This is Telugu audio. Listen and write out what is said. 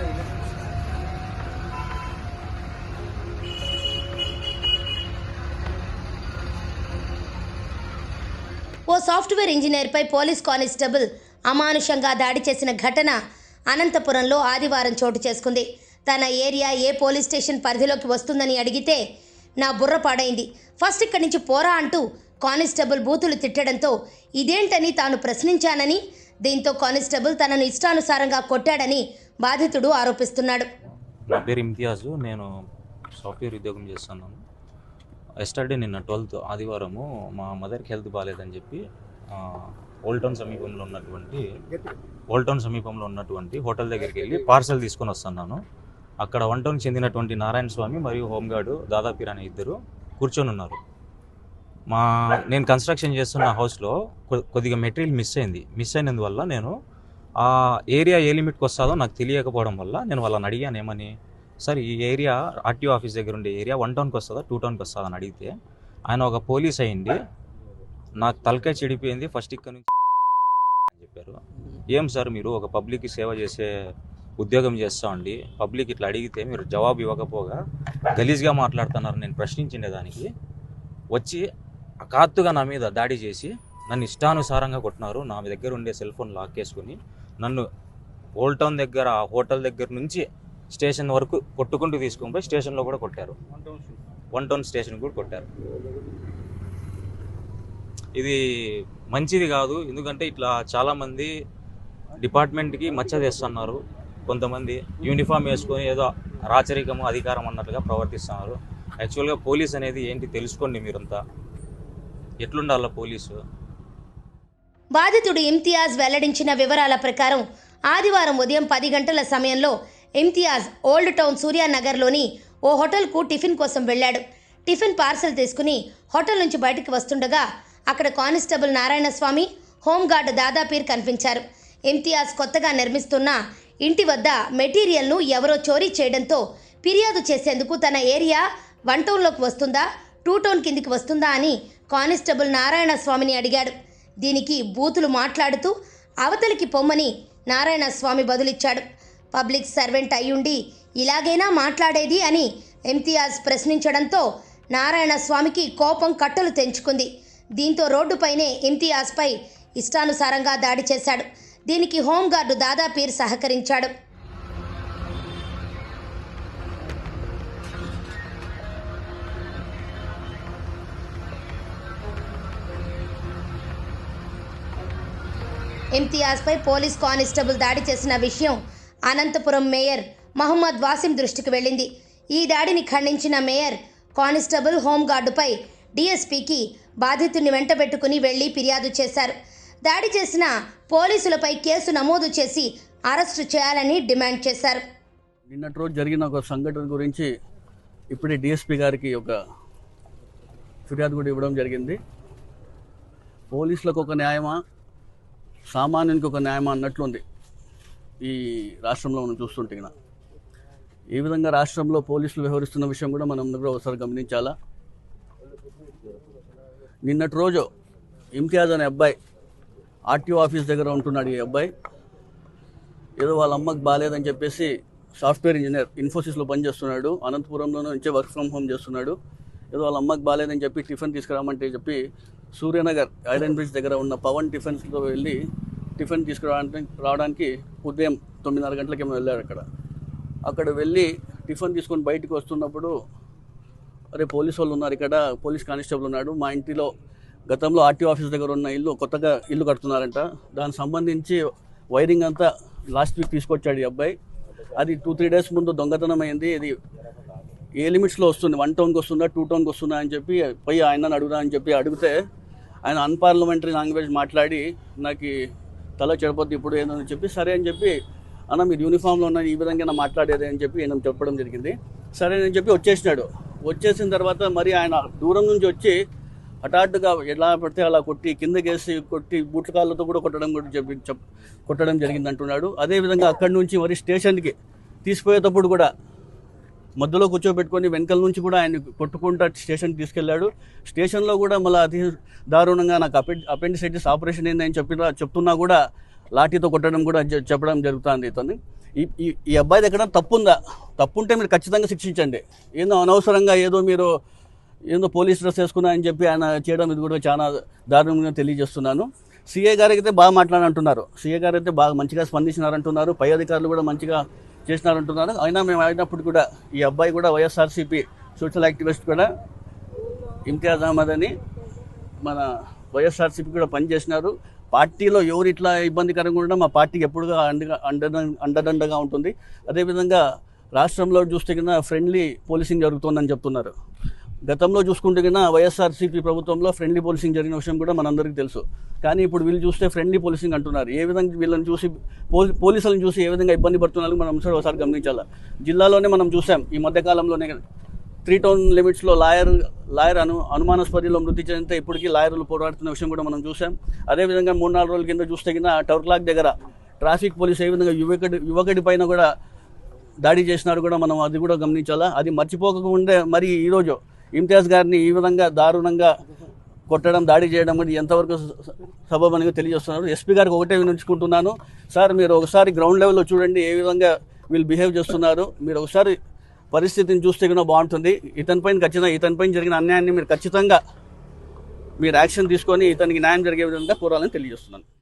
ఓ సాఫ్ట్వేర్ ఇంజనీర్పై పోలీస్ కానిస్టేబుల్ అమానుషంగా దాడి చేసిన ఘటన అనంతపురంలో ఆదివారం చోటు చేసుకుంది. తన ఏరియా ఏ పోలీస్ స్టేషన్ పరిధిలోకి వస్తుందని అడిగితే నా బుర్ర పాడైంది. ఫస్ట్ ఇక్కడి నుంచి పోరా అంటూ కానిస్టేబుల్ బూతులు తిట్టడంతో ఇదేంటని తాను ప్రశ్నించానని దీంతో కానిస్టేబుల్ తనను ఇష్టానుసారంగా కొట్టాడని బాధితుడు ఆరోపిస్తున్నాడు. నా పేరు ఇమ్తియాజు. నేను సాఫ్ట్వేర్ ఉద్యోగం చేస్తున్నాను. ఎస్టర్డే నిన్న ట్వెల్త్ ఆదివారము మా మదర్కి హెల్త్ బాగాలేదని చెప్పి ఓల్డ్ టౌన్ సమీపంలో ఉన్నటువంటి ఓల్డ్ టౌన్ సమీపంలో ఉన్నటువంటి హోటల్ దగ్గరికి వెళ్ళి పార్సల్ తీసుకొని వస్తున్నాను. అక్కడ వన్ టౌన్కి చెందినటువంటి నారాయణ స్వామి మరియు హోంగార్డు దాదాపీర్ అనే ఇద్దరు కూర్చొని ఉన్నారు. మా నేను కన్స్ట్రక్షన్ చేస్తున్న హౌస్లో కొద్దిగా మెటీరియల్ మిస్ అయింది. మిస్ అయినందువల్ల నేను ఆ ఏరియా ఏ లిమిట్కి వస్తుందో నాకు తెలియకపోవడం వల్ల నేను వాళ్ళని అడిగాను ఏమని? సార్ ఈ ఏరియా ఆర్టీఓ ఆఫీస్ దగ్గర ఉండే ఏరియా వన్ టౌన్కి వస్తుందా టూ టౌన్కి వస్తుందా? అని అడిగితే ఆయన ఒక పోలీస్ అయ్యింది నాకు తలకాయ చెడిపోయింది ఫస్ట్ ఇక్కడ నుంచి అని చెప్పారు. ఏం సార్ మీరు ఒక పబ్లిక్కి సేవ చేసే ఉద్యోగం చేస్తామండి పబ్లిక్ ఇట్లా అడిగితే మీరు జవాబు ఇవ్వకపోగా గలీజ్గా మాట్లాడుతున్నారు నేను ప్రశ్నించిండే దానికి. వచ్చి అకాత్తుగా నా మీద దాడి చేసి నన్ను ఇష్టానుసారంగా కొట్టినారు నా దగ్గర ఉండే సెల్ ఫోన్ లాక్ చేసుకుని నన్ను ఓల్డ్ టౌన్ దగ్గర హోటల్ దగ్గర నుంచి స్టేషన్ వరకు కొట్టుకుంటూ తీసుకొని పోయి స్టేషన్లో కూడా కొట్టారు. వన్ టౌన్ స్టేషన్ కూడా కొట్టారు. ఇది మంచిది కాదు ఎందుకంటే ఇట్లా చాలామంది డిపార్ట్మెంట్కి మచ్చ తెస్తున్నారు. కొంతమంది యూనిఫామ్ వేసుకొని ఏదో రాచరికము అధికారం అన్నట్టుగా ప్రవర్తిస్తున్నారు. యాక్చువల్గా పోలీస్ అనేది ఏంటి తెలుసుకోండి మీరంతా. ఎట్లుండాల పోలీసు? బాధితుడు ఇమ్తియాజ్ వెల్లడించిన వివరాల ప్రకారం ఆదివారం ఉదయం పది గంటల సమయంలో ఇమ్తియాజ్ ఓల్డ్ టౌన్ సూర్యానగర్లోని ఓ హోటల్కు టిఫిన్ కోసం వెళ్ళాడు. టిఫిన్ పార్సల్ తీసుకుని హోటల్ నుంచి బయటికి వస్తుండగా అక్కడ కానిస్టేబుల్ నారాయణస్వామి హోంగార్డ్ దాదాపీర్ కనిపించారు. ఇమ్తియాజ్ కొత్తగా నిర్మిస్తున్న ఇంటి వద్ద మెటీరియల్ను ఎవరో చోరీ చేయడంతో ఫిర్యాదు చేసేందుకు తన ఏరియా వన్ టౌన్లోకి వస్తుందా టూ టౌన్ కిందికి వస్తుందా అని కానిస్టేబుల్ నారాయణ స్వామిని అడిగాడు. దీనికి బూతులు మాట్లాడుతూ అవతలికి పొమ్మని నారాయణ స్వామి బదులిచ్చాడు. పబ్లిక్ సర్వెంట్ అయ్యుండి ఇలాగైనా మాట్లాడేది అని ఇమ్తియాజ్ ప్రశ్నించడంతో నారాయణ స్వామికి కోపం కట్టలు తెంచుకుంది. దీంతో రోడ్డుపైనే ఇమ్తియాజ్పై ఇష్టానుసారంగా దాడి చేశాడు. దీనికి హోంగార్డు దాదాపీర్ సహకరించాడు. ఇమ్తియాజ్పై పోలీస్ కానిస్టేబుల్ దాడి చేసిన విషయం అనంతపురం మేయర్ మహమ్మద్ వాసిం దృష్టికి వెళ్ళింది. ఈ దాడిని ఖండించిన మేయర్ కానిస్టేబుల్ హోంగార్డుపై డీఎస్పీకి బాధితుడిని వెంటబెట్టుకుని వెళ్ళి ఫిర్యాదు చేశారు. దాడి చేసిన పోలీసులపై కేసు నమోదు చేసి అరెస్టు చేయాలని డిమాండ్ చేశారు. నిన్నటి రోజు జరిగిన ఒక సంఘటన గురించి ఇప్పుడే డిఎస్పీ గారికి ఒక ఫిర్యాదు కూడా ఇవ్వడం జరిగింది. పోలీసులకు ఒక న్యాయమా? సామాన్యునికి ఒక న్యాయమా అన్నట్లుంది ఈ రాష్ట్రంలో మనం చూస్తుంటే గిన. ఏ విధంగా రాష్ట్రంలో పోలీసులు వ్యవహరిస్తున్న విషయం కూడా మనం కూడా ఒకసారి గమనించాలా? నిన్నటి రోజు ఇమ్తియాజ్ అనే అబ్బాయి ఆర్టీఓ ఆఫీస్ దగ్గర ఉంటున్నాడు ఈ అబ్బాయి. ఏదో వాళ్ళ అమ్మకి బాగాలేదని చెప్పేసి సాఫ్ట్వేర్ ఇంజనీర్ ఇన్ఫోసిస్లో పనిచేస్తున్నాడు. అనంతపురంలో నుంచే వర్క్ ఫ్రమ్ హోమ్ చేస్తున్నాడు. ఏదో వాళ్ళ అమ్మకి బాగాలేదని చెప్పి టిఫిన్ తీసుకురామంటే చెప్పి సూర్యనగర్ ఐరన్ బ్రిడ్జ్ దగ్గర ఉన్న పవన్ టిఫిన్స్లో వెళ్ళి టిఫిన్ తీసుకురావడానికి రావడానికి ఉదయం తొమ్మిదిన్నర గంటలకేమో వెళ్ళారు అక్కడ. అక్కడ వెళ్ళి టిఫిన్ తీసుకొని బయటకు వస్తున్నప్పుడు అరే పోలీస్ వాళ్ళు ఉన్నారు ఇక్కడ పోలీస్ కానిస్టేబుల్ ఉన్నాడు మా ఇంటిలో గతంలో ఆర్టీఓ ఆఫీస్ దగ్గర ఉన్న ఇల్లు కొత్తగా ఇల్లు కడుతున్నారంట. దానికి సంబంధించి వైరింగ్ అంతా లాస్ట్ వీక్ తీసుకొచ్చాడు ఈ అబ్బాయి. అది టూ త్రీ డేస్ ముందు దొంగతనం అయింది. ఇది ఏ లిమిట్స్లో వస్తుంది? వన్ టౌన్కి వస్తుందా? టూ టౌన్కి వస్తుందా అని చెప్పి పోయి ఆయన అడుగుదా అని చెప్పి అడిగితే ఆయన అన్పార్లమెంటరీ లాంగ్వేజ్ మాట్లాడి నాకు తల చెడిపోద్ది ఇప్పుడు ఏందని చెప్పి సరే అని చెప్పి అన్న మీరు యూనిఫామ్లో ఉన్న ఈ విధంగా మాట్లాడేది అని చెప్పి నేను చెప్పడం జరిగింది. సరే అని చెప్పి వచ్చేసినాడు. వచ్చేసిన తర్వాత మరి ఆయన దూరం నుంచి వచ్చి హఠాత్తుగా ఎలా పడితే అలా కొట్టి కిందకేసి కొట్టి బూట్లకాళ్ళతో కూడా కొట్టడం కూడా చెప్పి చెప్ కొట్టడం జరిగింది అంటున్నాడు అదేవిధంగా అక్కడి నుంచి మరి స్టేషన్కి తీసిపోయేటప్పుడు కూడా మధ్యలో కూర్చోబెట్టుకొని వెనకల నుంచి కూడా ఆయన కొట్టుకుంటా స్టేషన్కి తీసుకెళ్ళాడు. స్టేషన్లో కూడా మళ్ళీ అతి దారుణంగా నాకు అపెండ్ అపెండిసైటిస్ ఆపరేషన్ అయిందని చెప్పిన చెప్తున్నా కూడా లాఠీతో కొట్టడం కూడా చెప్పడం జరుగుతుంది ఇతన్ని. ఈ ఈ- ఈ అబ్బాయి దగ్గర తప్పు ఉందా తప్పు ఉంటే మీరు ఖచ్చితంగా శిక్షించండి. ఏదో అనవసరంగా ఏదో మీరు ఏదో పోలీస్ డ్రెస్ వేసుకున్నా అని చెప్పి ఆయన చేయడం ఇది కూడా చాలా దారుణంగా తెలియజేస్తున్నాను. సీఏ గారు అయితే బాగా మాట్లాడంటున్నారు. సీఏ గారు అయితే బాగా మంచిగా స్పందించినారంటున్నారు. పై అధికారులు కూడా మంచిగా చేసినారంటున్నారు. అయినా మేము అయినప్పుడు కూడా ఈ అబ్బాయి కూడా వైఎస్ఆర్సీపీ సోషల్ యాక్టివిస్ట్ కూడా ఇమ్తియాజ్ అహ్మద్ అని మన వైఎస్ఆర్సీపీ కూడా పనిచేసినారు. పార్టీలో ఎవరు ఇట్లా ఇబ్బందికరంగా ఉండడం మా పార్టీకి ఎప్పుడుగా అండగా అండ అండదండగా ఉంటుంది. అదేవిధంగా రాష్ట్రంలో చూస్తే కింద ఫ్రెండ్లీ పోలీసింగ్ జరుగుతుందని చెప్తున్నారు. గతంలో చూసుకుంటే కన్నా వైఎస్ఆర్సీపీ ప్రభుత్వంలో ఫ్రెండ్లీ పోలీసింగ్ జరిగిన విషయం కూడా మనందరికీ తెలుసు. కానీ ఇప్పుడు వీళ్ళు చూస్తే ఫ్రెండ్లీ పోలీసింగ్ అంటున్నారు. ఏ విధంగా వీళ్ళని చూసి పోలీ పోలీసులను చూసి ఏ విధంగా ఇబ్బంది పడుతున్నారు మనం ఒకసారి ఒకసారి గమనించాలి? జిల్లాలోనే మనం చూసాం ఈ మధ్యకాలంలోనే త్రీ టౌన్ లిమిట్స్లో లాయర్ లాయర్ అను అనుమానాస్పదిలో మృతి చెందితే ఇప్పటికీ లాయర్లు పోరాడుతున్న విషయం కూడా మనం చూసాం. అదేవిధంగా మూడు నాలుగు రోజుల కింద చూస్తే కింద టవర్ క్లాక్ దగ్గర ట్రాఫిక్ పోలీస్ ఏ విధంగా యువకుడి యువకుడి పైన కూడా దాడి చేసినారు కూడా మనం అది కూడా గమనించాలా? అది మర్చిపోకముందే మరి ఈరోజు ఇమ్తియాజ్ గారిని ఈ విధంగా దారుణంగా కొట్టడం దాడి చేయడం అనేది ఎంతవరకు స- సబబనిగా తెలియజేస్తున్నారు. ఎస్పీ గారికి ఒకటే వినించుకుంటున్నాను సార్ మీరు ఒకసారి గ్రౌండ్ లెవెల్లో చూడండి ఏ విధంగా వీళ్ళు బిహేవ్ చేస్తున్నారు. మీరు ఒకసారి పరిస్థితిని చూస్తే కూడా బాగుంటుంది. ఇతనిపైన ఖచ్చితంగా ఇతనిపైన జరిగిన అన్యాయాన్ని మీరు ఖచ్చితంగా మీరు యాక్షన్ తీసుకొని ఇతనికి న్యాయం జరిగే విధంగా కోరాలని తెలియజేస్తున్నాను.